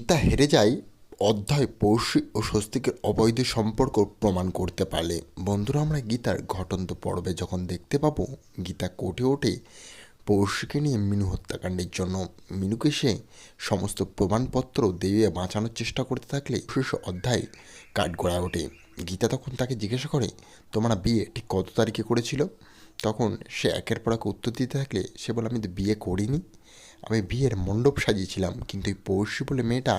গীতা হেরে যায়, অধ্যায় পৌষী ও স্বস্তিকের অবৈধ সম্পর্ক প্রমাণ করতে পারলে। বন্ধুরা, আমরা গীতার ঘটন্ত পর্বে যখন দেখতে পাবো, গীতা কোর্টে ওঠে পৌষীকে নিয়ে মিনু হত্যাকাণ্ডের জন্য। মিনুকে সে সমস্ত প্রমাণপত্র দিয়ে বাঁচানোর চেষ্টা করতে থাকলে শেষ অধ্যায় কাঠগড়ায় ওঠে। গীতা তখন তাকে জিজ্ঞাসা করে, তোমরা বিয়ে ঠিক কত তারিখে করেছিল? তখন সে একের পর এক উত্তর দিতে থাকলে সে বলে, আমি তো বিয়ে করিনি। আমি বিয়ের মণ্ডপ সাজিয়েছিলাম, কিন্তু এই পৌষী বলে মেয়েটা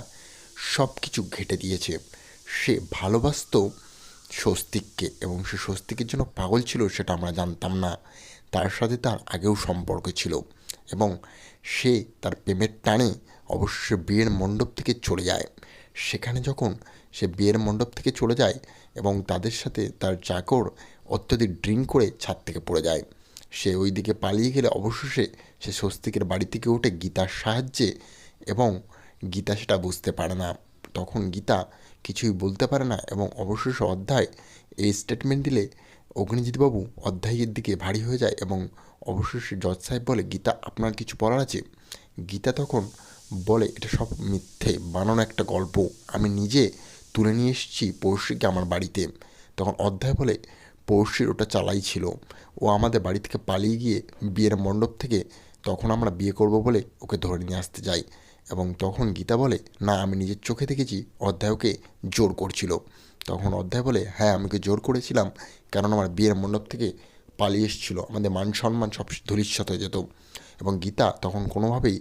সব কিছু ঘেটে দিয়েছে। সে ভালোবাসতো স্বস্তিককে এবং সে স্বস্তিকের জন্য পাগল ছিল সেটা আমরা জানতাম না। তার সাথে তার আগেও সম্পর্ক ছিল এবং সে তার প্রেমের টানে অবশ্য বিয়ের মণ্ডপ থেকে চলে যায়। সেখানে যখন সে বিয়ের মণ্ডপ থেকে চলে যায় এবং তাদের সাথে তার চাকর অত্যধিক ড্রিঙ্ক করে ছাদ থেকে পড়ে যায়। সে ওই দিকে পালিয়ে গেলে অবশেষে সে স্বস্তিকের বাড়ি থেকে উঠে গীতার সাহায্যে এবং গীতা সেটা বুঝতে পারে না। তখন গীতা কিছুই বলতে পারে না এবং অবশেষে অধ্যায় এই স্টেটমেন্ট দিলে অগ্নিজিৎবাবু অধ্যায়ের দিকে ভারী হয়ে যায় এবং অবশেষে জজ সাহেব বলে, গীতা, আপনার কিছু বলার আছে? গীতা তখন বলে, এটা সব মিথ্যে, বানানো একটা গল্প। আমি নিজে তুলে নিয়ে এসেছি পড়শিকে আমার বাড়িতে। তখন অধ্যায় বলে পড়শির ওটা চালাই ছিল। ও আমাদের বাড়ি থেকে পালিয়ে গিয়ে বিয়ের মণ্ডপ থেকে তখন আমরা বিয়ে করব বলে ওকে ধরে নিয়ে আসতে যাই এবং তখন গীতা বলে, না, আমি নিজের চোখে দেখেছি। অধ্যায়কে জোর করছিল। তখন অধ্যায় বলে হ্যাঁ আমি ওকে জোর করেছিলাম কারণ আমার বিয়ের মণ্ডপ থেকে পালিয়ে এসেছিল। আমাদের মান সম্মান সব ধূলিসাৎ হয়ে যেত। এবং গীতা তখন কোনোভাবেই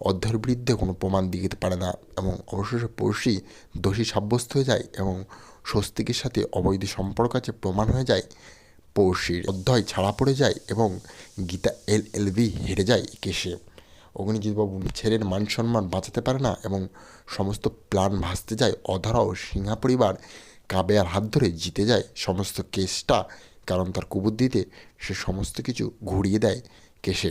অধ্যায়ের বিরুদ্ধে কোনো প্রমাণ দিতে পারে না। এবং অবশেষে পড়শি দোষী সাব্যস্ত হয়ে যায় এবং স্বস্তিকের সাথে অবৈধ সম্পর্ক আছে প্রমাণ হয়ে যায়। পড়শির অধ্যায় ছাড়া পড়ে যায় এবং গীতা এল এল বি হেরে যায় কেসে অগ্নিজিৎবাবু ছেলের মান সম্মান বাঁচাতে পারে না এবং সমস্ত প্ল্যান ভাসতে যায়। অধরা ও সিংহা পরিবার কাবেয়ার হাত ধরে জিতে যায়। সমস্ত কেসটা কারণ তার কুবুদ্ধিতে সে সমস্ত কিছু ঘুরিয়ে দেয় কেসের